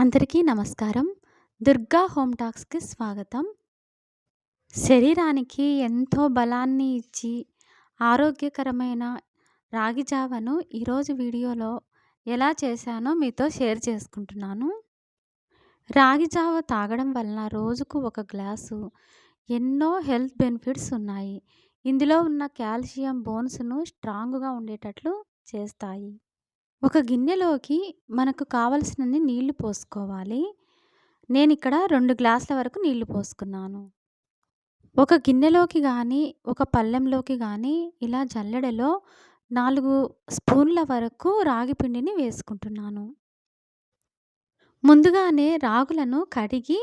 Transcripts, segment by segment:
అందరికీ నమస్కారం. దుర్గా హోమ్ టాక్స్కి స్వాగతం. శరీరానికి ఎంతో బలాన్ని ఇచ్చి ఆరోగ్యకరమైన రాగి జావను ఈరోజు వీడియోలో ఎలా చేశానో మీతో షేర్ చేసుకుంటున్నాను. రాగి జావ తాగడం వలన రోజుకు ఒక గ్లాసు ఎన్నో హెల్త్ బెనిఫిట్స్ ఉన్నాయి. ఇందులో ఉన్న కాల్షియం బోన్స్ను స్ట్రాంగ్గా ఉండేటట్లు చేస్తాయి. ఒక గిన్నెలోకి మనకు కావలసినన్ని నీళ్ళు పోసుకోవాలి. నేను ఇక్కడ రెండు గ్లాసుల వరకు నీళ్ళు పోసుకున్నాను. ఒక గిన్నెలోకి కానీ ఒక పళ్ళెంలోకి కానీ ఇలా జల్లెడలో నాలుగు స్పూన్ల వరకు రాగి పిండిని వేసుకుంటున్నాను. ముందుగానే రాగులను కడిగి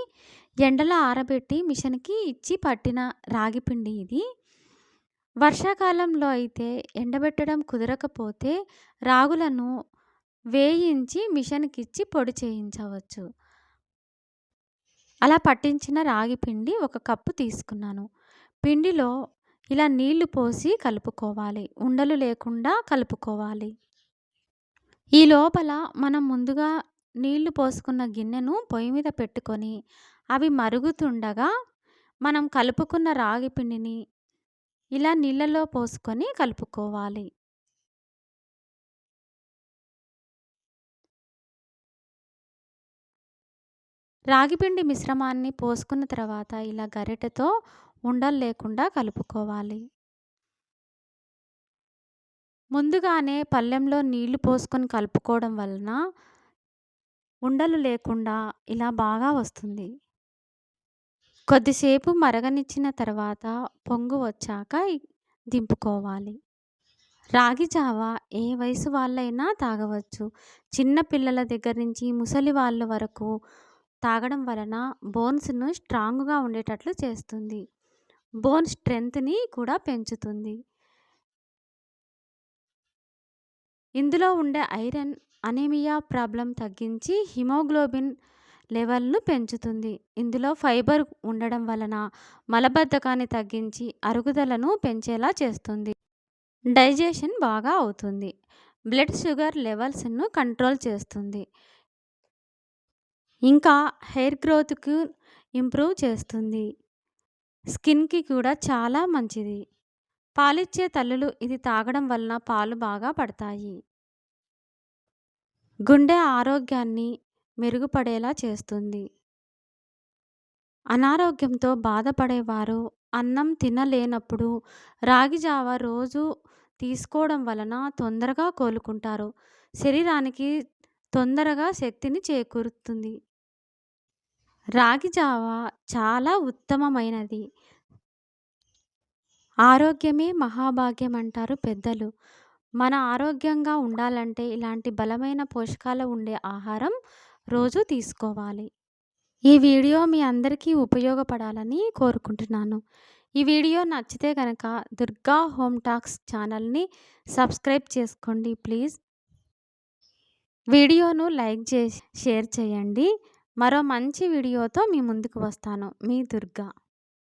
ఎండలో ఆరబెట్టి మిషన్కి ఇచ్చి పట్టిన రాగి పిండి ఇది. వర్షాకాలంలో అయితే ఎండబెట్టడం కుదరకపోతే రాగులను వేయించి మిషన్కిచ్చి పొడి చేయించవచ్చు. అలా పట్టించిన రాగి పిండి ఒక కప్పు తీసుకున్నాను. పిండిలో ఇలా నీళ్ళు పోసి కలుపుకోవాలి. ఉండలు లేకుండా కలుపుకోవాలి. ఈ లోపల మనం ముందుగా నీళ్ళు పోసుకున్న గిన్నెను పొయ్యి మీద పెట్టుకొని అవి మరుగుతుండగా మనం కలుపుకున్న రాగి పిండిని ఇలా నీళ్ళలో పోసుకొని కలుపుకోవాలి. రాగిపిండి మిశ్రమాన్ని పోసుకున్న తర్వాత ఇలా గరిటెతో ఉండలు లేకుండా కలుపుకోవాలి. ముందుగానే పళ్ళెంలో నీళ్ళు పోసుకొని కలుపుకోవడం వలన ఉండలు లేకుండా ఇలా బాగా వస్తుంది. కొద్దిసేపు మరగనిచ్చిన తర్వాత పొంగు వచ్చాక దింపుకోవాలి. రాగి జావ ఏ వయసు వాళ్ళైనా తాగవచ్చు. చిన్న పిల్లల దగ్గర నుంచి ముసలి వాళ్ళ వరకు తాగడం వలన బోన్స్ను స్ట్రాంగ్గా ఉండేటట్లు చేస్తుంది. బోన్ స్ట్రెంగ్త్ని కూడా పెంచుతుంది. ఇందులో ఉండే ఐరన్ అనేమియా ప్రాబ్లం తగ్గించి హిమోగ్లోబిన్ లెవెల్ను పెంచుతుంది. ఇందులో ఫైబర్ ఉండడం వలన మలబద్ధకాన్ని తగ్గించి అరుగుదలను పెంచేలా చేస్తుంది. డైజెషన్ బాగా అవుతుంది. బ్లడ్ షుగర్ లెవెల్స్ను కంట్రోల్ చేస్తుంది. ఇంకా హెయిర్ గ్రోత్కు ఇంప్రూవ్ చేస్తుంది. స్కిన్కి కూడా చాలా మంచిది. పాలిచ్చే తల్లులు ఇది తాగడం వలన పాలు బాగా పడతాయి. గుండె ఆరోగ్యాన్ని మెరుగుపడేలా చేస్తుంది. అనారోగ్యంతో బాధపడేవారు అన్నం తినలేనప్పుడు రాగి జావ రోజు తీసుకోవడం వలన తొందరగా కోలుకుంటారు. శరీరానికి తొందరగా శక్తిని చేకూరుతుంది. రాగి జావ చాలా ఉత్తమమైనది. ఆరోగ్యమే మహాభాగ్యం అంటారు పెద్దలు. మన ఆరోగ్యంగా ఉండాలంటే ఇలాంటి బలమైన పోషకాలు ఉండే ఆహారం రోజు తీసుకోవాలి. ఈ వీడియో మీ అందరికీ ఉపయోగపడాలని కోరుకుంటున్నాను. ఈ వీడియో నచ్చితే కనుక దుర్గా హోమ్ టాక్స్ ఛానల్ని సబ్స్క్రైబ్ చేసుకోండి ప్లీజ్. వీడియోను లైక్ చేసి షేర్ చేయండి. మరో మంచి వీడియోతో మీ ముందుకు వస్తాను. మీ దుర్గా.